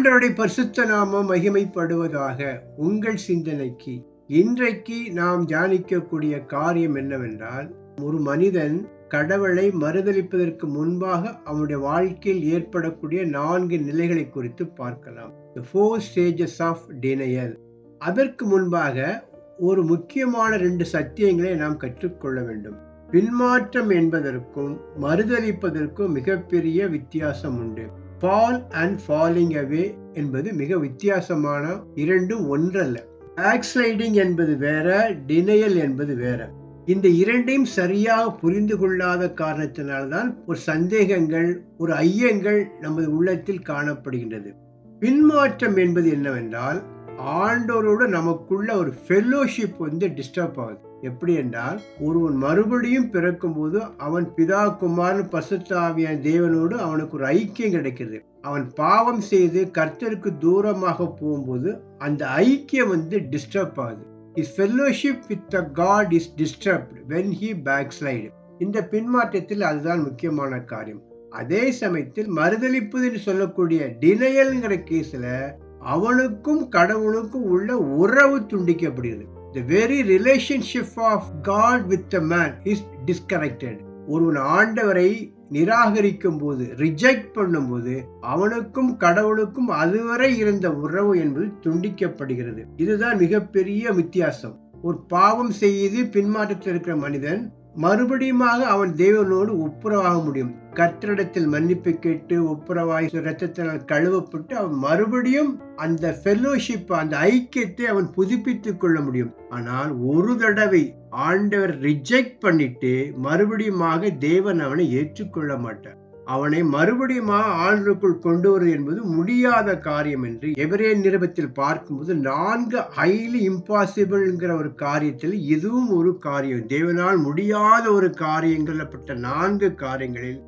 ஆண்டருடைய பரிசுத்த நாமம் மகிமைப்படுவதாக உங்கள் சிந்தனைக்கு. இன்றைக்கு நாம் தியானிக்கக்கூடிய காரியம் என்னவென்றால் ஒரு மனிதன் கடவுளை மறுதளிப்பதற்கு முன்பாக அவனுடைய வாழ்க்கையில் ஏற்படக்கூடிய நான்கு நிலைகளை குறித்து பார்க்கலாம். ஃபோர் ஸ்டேஜஸ் ஆஃப் டினையல் அதற்கு முன்பாக ஒரு முக்கியமான ரெண்டு சத்தியங்களை நாம் கற்றுக்கொள்ள வேண்டும். பின்மாற்றம் என்பதற்கும் மறுதளிப்பதற்கும் மிகப்பெரிய வித்தியாசம் உண்டு. ஃபால் அண்ட் ஃபாலிங் அவே என்பது மிக வித்தியாசமான இரண்டும் ஒன்றல்ல. பேக்ஸ்லைடிங் என்பது வேற டினையல் என்பது வேற. இந்த இரண்டையும் சரியாக புரிந்து கொள்ளாத காரணத்தினால்தான் ஒரு சந்தேகங்கள் ஒரு ஐயங்கள் நமது உள்ளத்தில் காணப்படுகின்றது. பின்மாற்றம் என்பது என்னவென்றால் ஆண்டோரோடு நமக்குள்ள ஒரு ஃபெல்லோஷிப் வந்து டிஸ்டர்ப் ஆகுது. எப்படி என்றால் ஒருவன் மறுபடியும் பிறக்கும்போது அவன் பிதா குமாரன் பசுத்தாவியான தேவனோடு அவனுக்கு ஒரு ஐக்கியம் கிடைக்கிறது. அவன் பாவம் செய்து கர்த்தருக்கு தூரமாக போகும்போது அந்த ஐக்கியம் வந்து டிஸ்டர்ப் ஆகுது. Is fellowship with the God is disturbed when he backslide இந்த பின்மாற்றத்தில் அதுதான் முக்கியமான காரியம். அதே சமயத்தில் மறுதளிப்புன்னு சொல்லக்கூடிய டினையல்ங்கிற கேஸில் அவனுக்கும் கடவுளுக்கும் உள்ள உறவு துண்டிக்கப்படுகிறது. The very relationship of God with the man is disconnected ஒருவன் ஆண்டவரை நிராகரிக்கும் போது ரிஜெக்ட் பண்ணும்போது அவனுக்கும் கடவுளுக்கும் அதுவரை இருந்த உறவு என்பது துண்டிக்கப்படுகிறது. இதுதான் மிகப்பெரிய வித்தியாசம். ஒரு பாவம் செய்து பின்மாற்றத்தில் இருக்கிற மனிதன் மறுபடியுமாக அவன் தேவனோடு ஒப்புரவாக முடியும். கற்றிடத்தில் மன்னிப்பு கேட்டு ஒப்புரவாய் ரத்தத்தினால் கழுவப்பட்டு அவன் மறுபடியும் அந்த ஃபெல்லோஷிப் அந்த ஐக்கியத்தை அவன் புதுப்பித்துக் கொள்ள முடியும். ஆனால் ஒரு தடவை ஆண்டவர் ரிஜெக்ட் பண்ணிட்டு மறுபடியுமாக தேவன் அவனை ஏற்றுக்கொள்ள மாட்டார். அவனை மறுபடியும் ஆண்டுக்குள் கொண்டு வருவது என்பது முடியாத காரியம் என்று எவரே நிறுவத்தில் பார்க்கும்போது நான்கு ஹைலி இம்பாசிபிள்ங்கிற ஒரு காரியத்தில் இதுவும் ஒரு காரியம். தேவனால் முடியாத ஒரு காரியங்கள்ப்பட்ட நான்கு காரியங்களில்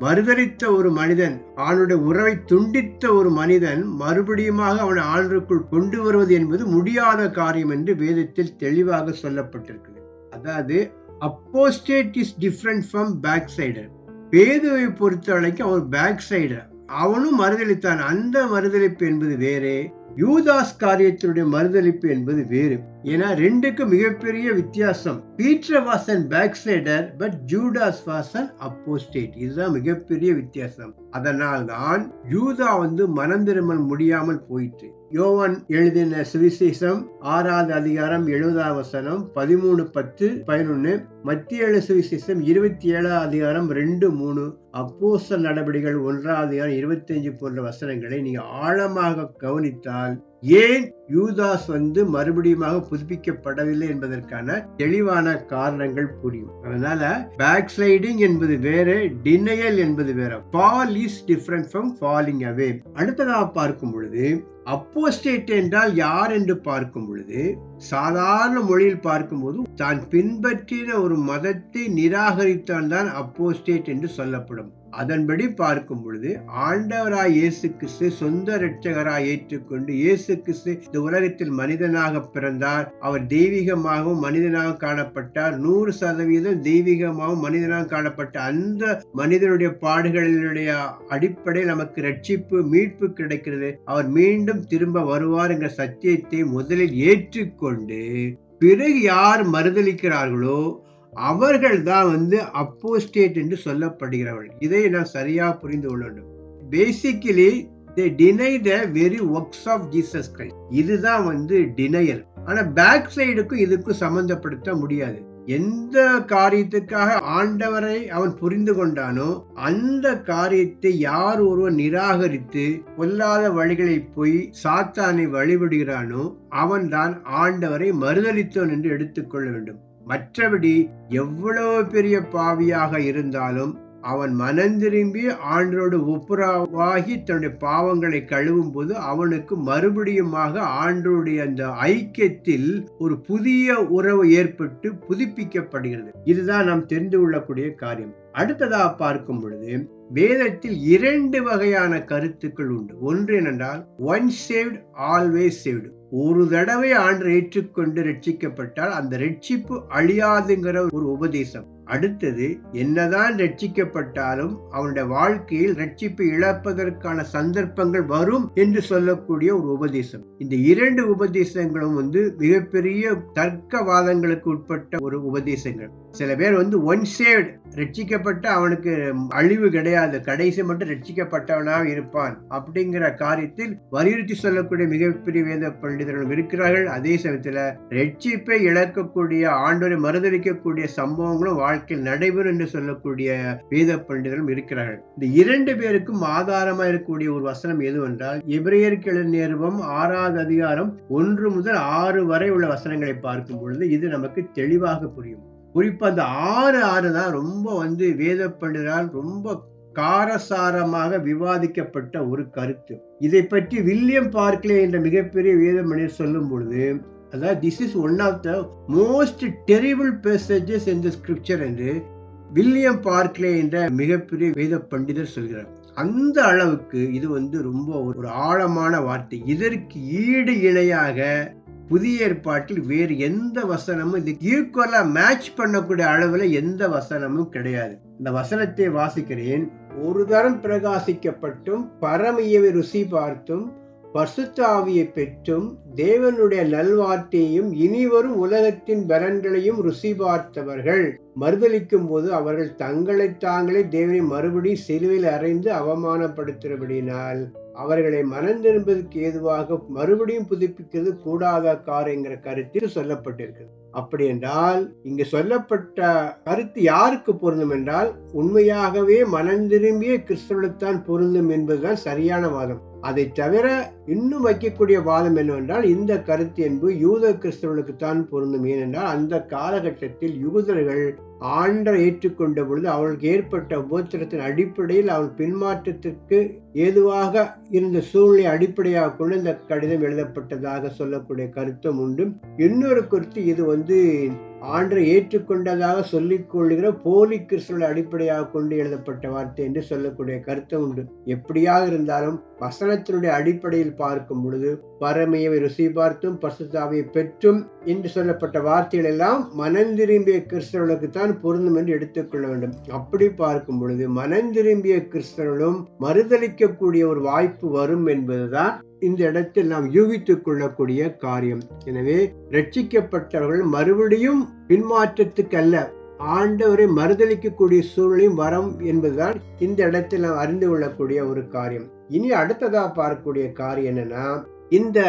மறுதளித்த ஒரு மனிதன் அவனுடைய உறவை துண்டித்த ஒரு மனிதன் மறுபடியுமாக அவனை ஆண்டுக்குள் கொண்டு வருவது என்பது முடியாத காரியம் என்று வேதத்தில் தெளிவாக சொல்லப்பட்டிருக்கிறது. அதாவது apostate is different from backslider பேதுவை பொறுத்த வரைக்கும் அவன் பேக் சைடு அவனும் மறுதளித்தான் அந்த மறுதளிப்பு என்பது வேறு. யூதாஸ் காரியத்தினுடைய மறுதளிப்பு என்பது வேறு. ஏன்னா ரெண்டுக்கு மிகப்பெரிய வித்தியாசம். Peter was an backslider but Judas was an apostate இதுதான் மிகப்பெரிய வித்தியாசம். அதனால் தான் யூதா வந்து மனம் திரும்ப முடியாமல் போயிட்டு யோவன் எழுதின சுவிசேஷம் ஆறாவது அதிகாரம் எழுபதாம் வசனம் பதிமூணு பத்து பதினொன்னு மத்திய ஏழு சுவிசேஷம் இருபத்தி ஏழாம் அதிகாரம் ரெண்டு மூணு அப்போச நடவடிக்கைகள் ஒன்றாவது அதிகாரம் இருபத்தி அஞ்சு போன்ற வசனங்களை நீங்க ஆழமாக கவனித்தால் ஆனால் ஏன் யூதாஸ் வந்து மறுபடியும் புதுப்பிக்கப்படவில்லை என்பதற்கான தெளிவான காரணங்கள் புரியும். அதனால பேக் ஸ்லைடிங் என்பது வேற டினையல் என்பது வேற. Fall is different from falling away அடுத்ததாக பார்க்கும் பொழுது அப்போஸ்டேட் என்றால் யார் என்று பார்க்கும் பொழுது சாதாரண மொழியில் பார்க்கும்போது தான் பின்பற்றின ஒரு மதத்தை நிராகரித்தால் தான் அப்போஸ்டேட் என்று சொல்லப்படும். அதன்படி பார்க்கும் பொழுது ஆண்டவராய் இயேசு கிறிஸ்து சொந்த இரட்சகராய் ஏற்றுக்கொண்டு இயேசு கிறிஸ்து இந்த உலகத்தில் மனிதனாக பிறந்தார். அவர் தெய்வீகமாகவும் மனிதனாக காணப்பட்டார். நூறு சதவீதம் தெய்வீகமாகவும் மனிதனாக காணப்பட்ட அந்த மனிதனுடைய பாடுகளினுடைய அடிப்படையில் நமக்கு ரட்சிப்பு மீட்பு கிடைக்கிறது. அவர் மீண்டும் திரும்ப வருவார் என்ற சத்தியத்தை முதலில் ஏற்றுக்கொண்டு பிறகு யார் மறுதளிக்கிறார்களோ அவர்கள் தான் வந்து அப்போஸ்டேட் என்று சொல்லப்படுகிறவர்கள். இதை நான் சரியா புரிந்து கொள்ள வேண்டும். Basically they deny the very works of Jesus Christ இதுதான் வந்து டினையல் ஆனா பேக் சைடுக்கும் இதுக்கும் சம்பந்தப்படுத்த முடியாது. எந்த காரியத்துக்காக ஆண்டவரை அவன் புரிந்து கொண்டானோ அந்த காரியத்தை யார் ஒருவன் நிராகரித்து கொல்லாத வழிகளை போய் சாத்தானை வழிபடுகிறானோ அவன்தான் ஆண்டவரை மறுதளித்தவன் என்று எடுத்துக்கொள்ள வேண்டும். மற்றபடி எவ்வளவு பெரிய பாவியாக இருந்தாலும் அவன் மனந்திரும்பி ஆண்டோடு ஒப்புரவாகி தன்னுடைய பாவங்களை கழுவும் போது அவனுக்கு மறுபடியுமாக ஆண்டோடைய அந்த ஐக்கியத்தில் ஒரு புதிய உறவு ஏற்பட்டு புதுப்பிக்கப்படுகிறது. இதுதான் நாம் தெரிந்து கொள்ளக்கூடிய காரியம். அடுத்ததா பார்க்கும் பொழுது வேதத்தில் இரண்டு வகையான கருத்துக்கள் உண்டு. ஒன்று என்னென்றால் ஒன் சேவ்டு ஆல்வேஸ் சேவ்டு ஒரு தடவை ஆண்டு ஏற்றுக்கொண்டு ரட்சிக்கப்பட்டால் அந்த ரட்சிப்பு அழியாதுங்கிற ஒரு உபதேசம். அடுத்தது என்னதான் ரட்சிக்கப்பட்டாலும் அவனுடைய வாழ்க்கையில் ரட்சிப்பு இழப்பதற்கான சந்தர்ப்பங்கள் வரும் என்று சொல்லக்கூடிய ஒரு உபதேசம். இந்த இரண்டு உபதேசங்களும் வந்து மிகப்பெரிய தர்க்கவாதங்களுக்கு உட்பட்ட ஒரு உபதேசங்கள். சில பேர் வந்து ஒன் சேவ்ட் ரட்சிக்கப்பட்ட அவனுக்கு அழிவு கிடையாது கடைசி மட்டும் ரட்சிக்கப்பட்டவனாக இருப்பான் அப்படிங்கிற காரியத்தில் வலியுறுத்தி சொல்லக்கூடிய மிகப்பெரிய வேத பண்டிதர்களும் இருக்கிறார்கள். அதே சமயத்தில் ரட்சிப்பை இழக்கக்கூடிய ஆண்டோரை மறுதளிக்கக்கூடிய சம்பவங்களும் வாழ்க்கையில் நடைபெறும் என்று சொல்லக்கூடிய வேத பண்டிதரும் இருக்கிறார்கள். இந்த இரண்டு பேருக்கும் ஆதாரமா இருக்கக்கூடிய ஒரு வசனம் எதுவென்றால் எபிரேயர் நிறுவம் ஆறாவது அதிகாரம் ஒன்று முதல் ஆறு வரை உள்ள வசனங்களை பார்க்கும் பொழுது இது நமக்கு தெளிவாக புரியும். குறிப்பா அந்த ஆறு ஆறு தான் ரொம்ப வந்து வேத பண்டிதரால் ரொம்ப காரசாரமாக விவாதிக்கப்பட்ட ஒரு கருத்து. இதை பற்றி வில்லியம் பார்க்லே என்ற மிகப்பெரிய வேத மனிதர் சொல்லும் பொழுது அதாவது this is one of the most terrible passages இந்த ஸ்கிரிப்சர் என்று வில்லியம் பார்க்லே என்ற மிகப்பெரிய வேத பண்டிதர் சொல்கிறார். அந்த அளவுக்கு இது வந்து ரொம்ப ஒரு ஆழமான வார்த்தை. இதற்கு ஈடு இணையாக புதிய ஏற்பாட்டில் வேறு எந்த வசனமும் இது ஈக்குவலா மேட்ச் பண்ணக்கூடிய அளவுல எந்த வசனமும் கிடையாது. இந்த வசனத்தை வாசிக்கிறேன். ஒரு தரம் பிரகாசிக்கப்பட்டும் பரமையவை ருசி பார்த்தும் பசுத்தாவியை பெற்றும் தேவனுடைய நல்வார்த்தையையும் இனிவரும் உலகத்தின் பலன்களையும் ருசி பார்த்தவர்கள். மறுதளிக்கும் போது அவர்கள் தங்களை தாங்களே தேவனை மறுபடியும் சிலுவையில் அறைந்து அவமானப்படுத்துகிறபடியினால் அவர்களை மனந்திரும்பதற்கு ஏதுவாக மறுபடியும் புதுப்பிக்கிறது கூடாத காரியங்கிற கருத்தில் சொல்லப்பட்டிருக்கிறது. அப்படி என்றால் இங்கு சொல்லப்பட்ட கருத்து யாருக்கு பொருந்தும் என்றால் உண்மையாகவே மனம் திரும்பிய கிறிஸ்தவத்தான் பொருந்தும் என்பதுதான் சரியான வாதம். அதை தவிர இன்னும் வைக்கக்கூடிய வாதம் என்னவென்றால் இந்த கருத்து என்பது யூத கிறிஸ்தவர்களுக்கு தான் பொருந்தும். ஏனென்றால் அந்த காலகட்டத்தில் யூதர்கள் ஆண்ட ஏற்றுக்கொண்ட பொழுது அவளுக்கு ஏற்பட்ட உபத்திரத்தின் அடிப்படையில் அவள் பின்மாற்றத்திற்கு ஏதுவாக இருந்த சூழ்நிலை அடிப்படையாக கொண்டு இந்த கடிதம் எழுதப்பட்டதாக சொல்லக்கூடிய கருத்தும் உண்டு. இன்னொரு கருத்து இது வந்து ஆண்டை ஏற்றுக்கொண்டதாக சொல்லிக் கொள்கிற போலி கிறிஸ்துவ அடிப்படையாக கொண்டு எழுதப்பட்ட வார்த்தை என்று சொல்லக்கூடிய கருத்தம் உண்டு. எப்படியாக இருந்தாலும் வசனத்தினுடைய அடிப்படையில் பார்க்கும் பொழுது பரமையவை ருசி பார்த்தும் பசுதாவை பெற்றும் என்று சொல்லப்பட்ட வார்த்தைகள் எல்லாம் மனந்திரும்பிய கிறிஸ்தவர்களுக்கு தான் தான் பொருந்தும் என்று எடுத்துக்கொள்ள வேண்டும். அப்படி பார்க்கும் பொழுது மனந்திரும்பிய கிறிஸ்தவர்களும் மறுதளிக்கக்கூடிய ஒரு வாய்ப்பு வரும் என்பதுதான் இந்த இடத்தில் நாம் யூகித்துக் கொள்ளக்கூடிய காரியம். எனவே ரட்சிக்கப்பட்டவர்கள் மறுபடியும் பின்மாற்றத்துக்கு அல்ல ஆண்டவரை மறுதளிக்கக்கூடிய சூழலையும் வரம் என்பதுதான் இந்த இடத்தில் நாம் அறிந்து கொள்ளக்கூடிய ஒரு காரியம். இனி அடுத்ததா பார்க்கக்கூடிய காரியம் என்னன்னா இந்த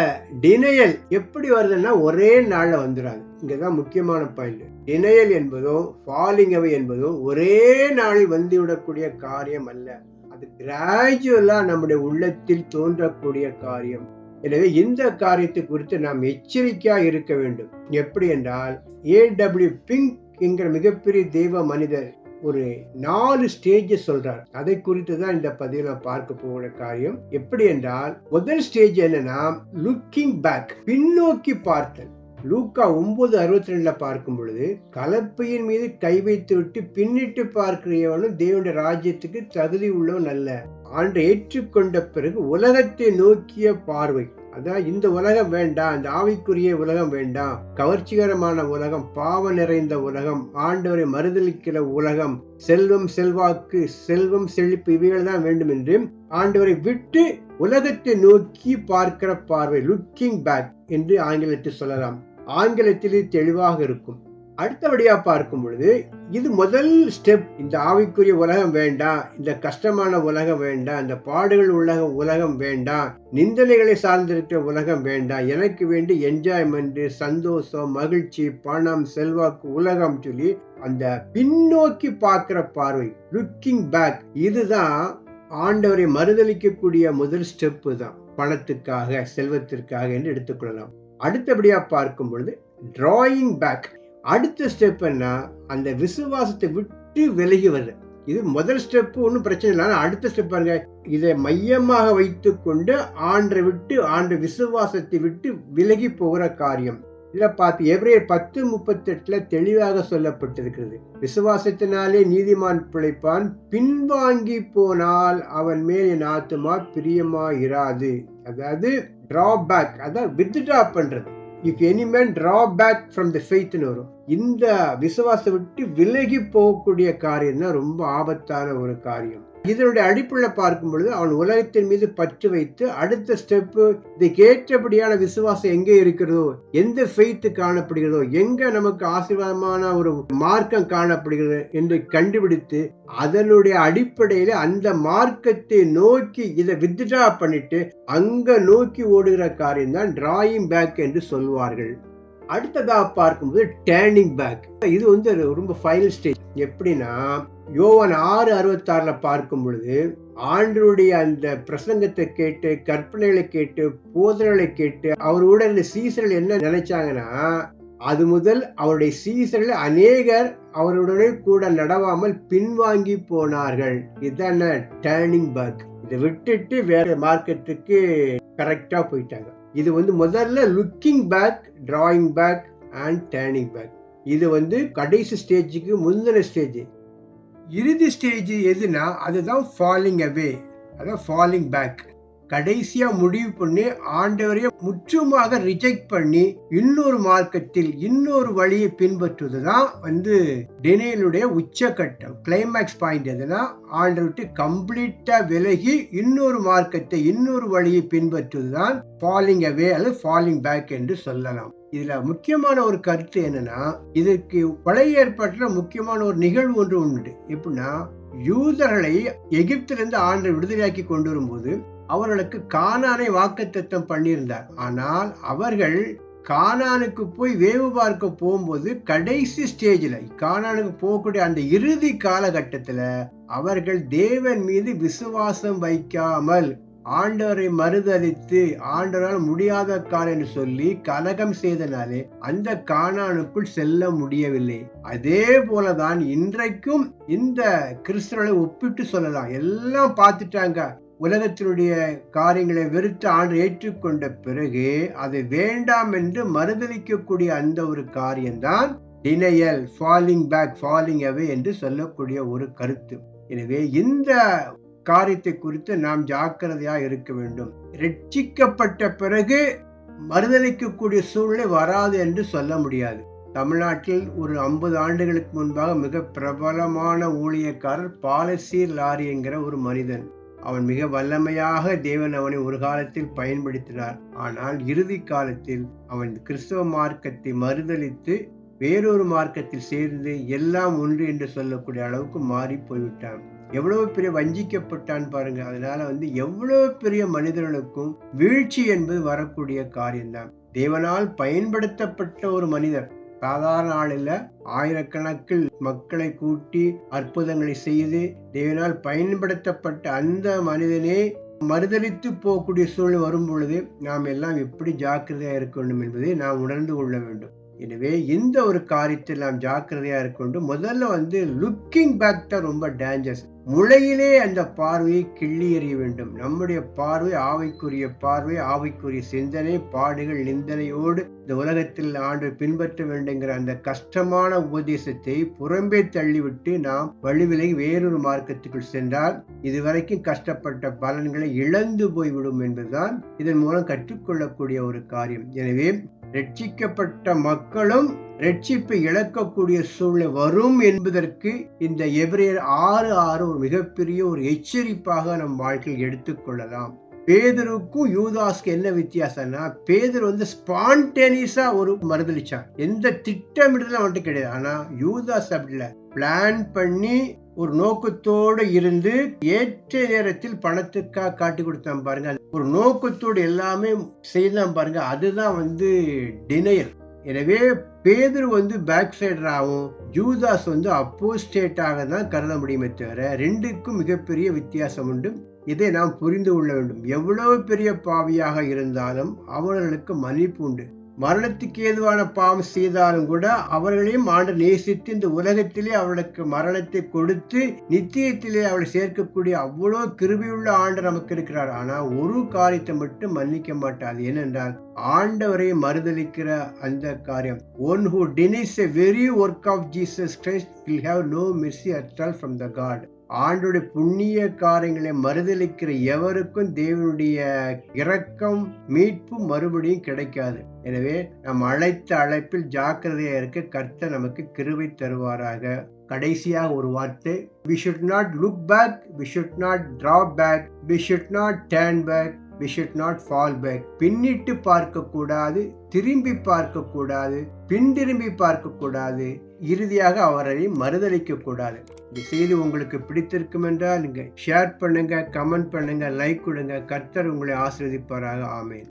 டினையல் எப்படி வருதுன்னா ஒரே நாள்ல வந்துடாது இங்கதான் முக்கியமான பாயிண்ட் இணையல் என்பதும் ஃபாலிங் அவை என்பதும் ஒரே நாளில் வந்து விடக்கூடிய காரியம் அல்ல. அது கிராஜுவலா நம்முடைய உள்ளத்தில் தோன்றக்கூடிய காரியம். எனவே இந்த காரியத்தை குறித்து நாம் எச்சரிக்கையா இருக்க வேண்டும். எப்படி என்றால் ஏ டபிள்யூ பிங்க் என்கிற மிகப்பெரிய தெய்வ மனிதர் ஒரு நாலு ஸ்டேஜ் சொல்றார். அதை குறித்து தான் இந்த பதிவில் பார்க்க போகிற காரியம். எப்படி என்றால் முதல் ஸ்டேஜ் என்னன்னா லுக்கிங் பேக் பின்னோக்கி பார்த்தல். லூக்கா ஒன்பது அறுபத்தி ரெண்டுல பார்க்கும் பொழுது கலப்பையின் மீது கை வைத்து விட்டு பின்னிட்டு பார்க்கிறவனும் தேவனுடைய ராஜ்யத்துக்கு தகுதி உள்ளவன் அல்ல. ஆண்டு ஏற்றுக்கொண்ட பிறகு உலகத்தை நோக்கிய பார்வை. அதான் இந்த உலகம் வேண்டாம் இந்த ஆவிக்குரிய உலகம் வேண்டாம் கவர்ச்சிகரமான உலகம் பாவ நிறைந்த உலகம் ஆண்டவரை மறுதளிக்கிற உலகம் செல்வம் செல்வாக்கு செல்வம் செழிப்பு இவைகள் தான் வேண்டும் என்று ஆண்டவரை விட்டு உலகத்தை நோக்கி பார்க்கிற பார்வை. லுக்கிங் பேக் என்று ஆங்கிலத்தில் சொல்லலாம். ஆங்கிலத்திலே தெளிவாக இருக்கும். அடுத்தபடியா பார்க்கும் பொழுது இது முதல் ஸ்டெப் இந்த ஆவிக்குரிய உலகம் வேண்டாம் இந்த கஷ்டமான உலகம் வேண்டாம் இந்த பாடுகள் உலக உலகம் வேண்டாம் நிந்தனைகளை சார்ந்திருக்கிற உலகம் வேண்டாம் எனக்கு வேண்டி என்ஜாய்மெண்ட் சந்தோஷம் மகிழ்ச்சி பணம் செல்வாக்கு உலகம் சொல்லி அந்த பின்னோக்கி பார்க்கிற பார்வை லுக்கிங் பேக் இதுதான் ஆண்டவரை மறுதளிக்கக்கூடிய முதல் ஸ்டெப்பு தான். பணத்துக்காக செல்வத்திற்காக என்று எடுத்துக்கொள்ளலாம். அடுத்தபடியாக பார்க்கும் பொழுது டிராயிங் பேக் அடுத்த ஸ்டெப் என்ன? அந்த விசுவாசத்தை விட்டு விலகி வருது இது முதல் ஸ்டெப் ஒன்றும் பிரச்சனை இல்லை. அடுத்த ஸ்டெப் பாருங்க. இதை மையமாக வைத்து கொண்டு ஆண்டை விட்டு ஆண்டு விசுவாசத்தை விட்டு விலகி போகிற காரியம். இதில் பார்த்து எப்ரேயர் பத்து முப்பத்தெட்டில் தெளிவாக சொல்லப்பட்டிருக்கிறது. விசுவாசத்தினாலே நீதிமான் பிழைப்பான் பின்வாங்கி போனால் அவன் மேல் என் ஆத்துமா பிரியமாயிராது. அதாவது டிரா பேக் அதான் வித்ட்ரா பண்ணுறது if any man back from the ஃபெய்த்னு வரும். இந்த விசுவாசத்தை விட்டு விலகி போகக்கூடிய காரியம் தான் ரொம்ப ஆபத்தான ஒரு காரியம். இதனுடைய அடிப்படையில் பார்க்கும் பொழுது அவன் உலகத்தின் மீது பற்று வைத்து அடுத்த ஸ்டெப்பு இதுக்கு ஏற்றபடியான விசுவாசம் எங்கே இருக்கிறதோ எந்த ஃபெய்த்து காணப்படுகிறதோ எங்க நமக்கு ஆசீர்வாதமான ஒரு மார்க்கம் காணப்படுகிறது என்று கண்டுபிடித்து அதனுடைய அடிப்படையில அந்த மார்க்கத்தை நோக்கி இதை வித்ட்ரா பண்ணிட்டு அங்க நோக்கி ஓடுகிற காரியம் தான் டிராயிங் பேக் என்று சொல்வார்கள். அடுத்ததாக பார்க்கும்போது டேர்னிங் பேக் இது வந்து ரொம்ப ஃபைனல் ஸ்டேஜ் எப்படின்னா யோவன் ஆறு அறுபத்தாறுல பார்க்கும் பொழுது ஆண்டருடைய அந்த பிரசங்கத்தை கேட்டு கற்பனைகளை கேட்டு போதனைகளை கேட்டு அவரோட இந்த சீசர்கள் என்ன நினைச்சாங்கன்னா அது முதல் அவருடைய சீசர்கள் அநேகர் அவருடனே கூட நடவாமல் பின்வாங்கி போனார்கள். இதுதான் டேர்னிங் பேக் இதை விட்டுட்டு வேற மார்க்கெட்டுக்கு கரெக்டா போயிட்டாங்க. இது வந்து முதல்ல looking back drawing back and turning back இது வந்து கடைசி ஸ்டேஜுக்கு முந்தின ஸ்டேஜ் இறுதி ஸ்டேஜ் எதுனா அதுதான் ஃபாலிங் அவே அதான் ஃபாலிங் பேக் கடைசியாக முடிவு பண்ணி ஆண்டவரையே முற்றுமாக ரிஜெக்ட் பண்ணி இன்னொரு மார்க்கத்தில் இன்னொரு வழியை பின்பற்றுவது தான் வந்து டினையலுடைய உச்சக்கட்டம் கிளைமேக்ஸ் பாயிண்ட் எதுனா ஆண்டவர்கிட்ட கம்ப்ளீட்டாக விலகி இன்னொரு மார்க்கத்தை இன்னொரு வழியை பின்பற்றுவது தான் ஃபாலிங் அவே அல்லது ஃபாலிங் பேக் என்று சொல்லலாம். இதுல முக்கியமான ஒரு கருத்து என்னன்னா இதற்கு பழைய ஏற்பட்ட முக்கியமான ஒரு நிகழ்வு ஒன்று உண்டு. எப்படின்னா யூதர்களை எகிப்திலிருந்து ஆண்டு விடுதலையாக்கி கொண்டு வரும்போது அவர்களுக்கு கானானை வாக்குத்தத்தம் பண்ணியிருந்தார். ஆனால் அவர்கள் கானானுக்கு போய் வேவு பார்க்க போகும்போது கடைசி ஸ்டேஜில் கானானுக்கு போகக்கூடிய அந்த இறுதி காலகட்டத்தில் அவர்கள் தேவன் மீது விசுவாசம் வைக்காமல் ஆண்டவரை மறுதளித்து ஆண்டவரால் முடியாத கார் என்று சொல்லி கலகம் செய்தனாலே அந்த காணானுக்குள் செல்ல முடியவில்லை. அதே போலதான் இன்றைக்கும் இந்த கிறிஸ்தவர்களை ஒப்பிட்டு சொல்லலாம். எல்லாம் பார்த்துட்டாங்க. உலகத்தினுடைய காரியங்களை வெறுத்து ஆண்டு ஏற்றுக்கொண்ட பிறகு அதை வேண்டாம் என்று மறுதளிக்கக்கூடிய அந்த ஒரு காரியம்தான் denial falling back falling away என்று சொல்லக்கூடிய ஒரு கருத்து. எனவே இந்த காரியத்தை குறித்து நாம் ஜாக்கிரதையாக இருக்க வேண்டும். ரட்சிக்கப்பட்ட பிறகு மறுதளிக்கக்கூடிய சூழ்நிலை வராது என்று சொல்ல முடியாது. தமிழ்நாட்டில் ஒரு ஐம்பது ஆண்டுகளுக்கு முன்பாக மிக பிரபலமான ஊழியக்காரர் பாலசீர் லாரி என்கிற ஒரு மனிதன். அவன் மிக வல்லமையாக தேவன் அவனை ஒரு காலத்தில் பயன்படுத்தினார். ஆனால் இறுதி காலத்தில் அவன் கிறிஸ்தவ மார்க்கத்தை மறுதளித்து வேறொரு மார்க்கத்தில் சேர்ந்து எல்லாம் ஒன்று என்று சொல்லக்கூடிய அளவுக்கு மாறி போய்விட்டான். எவ்வளவு பெரிய வஞ்சிக்கப்பட்டான் பாருங்க. அதனால வந்து எவ்வளவு பெரிய மனிதர்களுக்கும் வீழ்ச்சி என்பது வரக்கூடிய காரியம்தான். தேவனால் பயன்படுத்தப்பட்ட ஒரு மனிதர். சாதாரண ஆளில் ஆயிரக்கணக்கில் மக்களை கூட்டி அற்புதங்களை செய்து தேவனால் பயன்படுத்தப்பட்ட அந்த மனிதனே மறுதளித்து போகக்கூடிய சூழ்நிலை வரும் பொழுது நாம் எல்லாம் எப்படி ஜாக்கிரதையா இருக்க வேண்டும் என்பதை நாம் உணர்ந்து கொள்ள வேண்டும். எனவே இந்த ஒரு காரியத்தில் நாம் ஜாக்கிரதையா இருக்க வேண்டும். முதல்ல வந்து லுக்கிங் பேக் தான் ரொம்ப டேஞ்சர்ஸ் முளையிலே அந்த பார்வையை கிள்ளி எறிய வேண்டும். நம்முடைய பார்வை ஆவைக்குரிய பார்வை ஆவைக்குரிய சிந்தனை பாடுகள் நிந்தனையோடு இந்த உலகத்தில் ஆண்டு பின்பற்ற வேண்டுங்கிற அந்த கஷ்டமான உபதேசத்தை புறம்பே தள்ளிவிட்டு நாம் வழிவிலை வேறொரு மார்க்கத்துக்குள் சென்றால் இதுவரைக்கும் கஷ்டப்பட்ட பலன்களை இழந்து போய்விடும் என்பதுதான் இதன் மூலம் கற்றுக்கொள்ளக்கூடிய ஒரு காரியம். எனவே ரட்சிக்கப்பட்ட மக்களும் ரட்சிப்பை இழக்கக்கூடிய சூழ்நிலை வரும் என்பதற்கு இந்த எபிரேயர் ஆறு ஆறு ஒரு மிகப்பெரிய ஒரு எச்சரிப்பாக நம் வாழ்க்கையில் எடுத்துக்கொள்ளலாம். பேதருக்கும் யூதாஸ்க்கு என்ன வித்தியாசம்னா பேதர் வந்து ஸ்பான்டேனியஸா ஒரு மறுதளிச்சான் எந்த திட்டமிடுதலும் அவன்கிட்ட கிடையாது. ஆனா யூதாஸ் அப்படி இல்லை. பிளான் பண்ணி ஒரு நோக்கத்தோடு இருந்து ஏற்ற நேரத்தில் பணத்துக்காக காட்டி கொடுத்தான் பாருங்க. ஒரு நோக்கத்தோடு எல்லாமே செய்தான் பாருங்க. அதுதான் வந்து டினையர் எனவே பேதர் வந்து பேக் சைடராகவும் ஜூதாஸ் வந்து அப்போஸ்டேட்டாக தான் கருத முடியுமே தவிர ரெண்டுக்கும் மிகப்பெரிய வித்தியாசம் உண்டு. இதை நாம் புரிந்து கொள்ள வேண்டும். எவ்வளவு பெரிய பாவியாக இருந்தாலும் அவர்களுக்கு மன்னிப்பு உண்டு. மரணத்துக்கு ஏதுவான பாவம் செய்தாலும் கூட அவர்களையும் ஆண்டு நேசித்து இந்த உலகத்திலே அவளுக்கு மரணத்தை கொடுத்து நித்தியத்திலே அவளை சேர்க்கக்கூடிய அவ்வளோ கிருபியுள்ள ஆண்டு நமக்கு இருக்கிறார். ஆனால் ஒரு காரியத்தை மட்டும் மன்னிக்க மாட்டார். ஏனென்றால் ஆண்டவரை மறுதளிக்கிற அந்த காரியம். One who denies a very work of Jesus Christ will have no mercy at all from the God ஆண்டுடைய புண்ணிய காரியங்களை மறுதளிக்கிற எவருக்கும் தேவனுடைய இரக்கம் மீட்பு மறுபடியும் கிடைக்காது. எனவே நம் அழைத்த அழைப்பில் ஜாக்கிரதையா இருக்க கர்த்த நமக்கு கிருவை தருவாராக. கடைசியாக ஒரு வார்த்தை. We should not look back we should not draw back we should not turn back we should not fall back பின்னிட்டு பார்க்க கூடாது திரும்பி பார்க்க கூடாது பின் திரும்பி பார்க்க கூடாது இறுதியாக அவரை மறுதளிக்க கூடாது. இந்த செய்தி உங்களுக்கு பிடித்திருக்கும் என்றால் நீங்கள் ஷேர் பண்ணுங்க கமெண்ட் பண்ணுங்க லைக் கொடுங்க. கர்த்தர் உங்களை ஆசிர்வதிப்பாராக. ஆமேன்.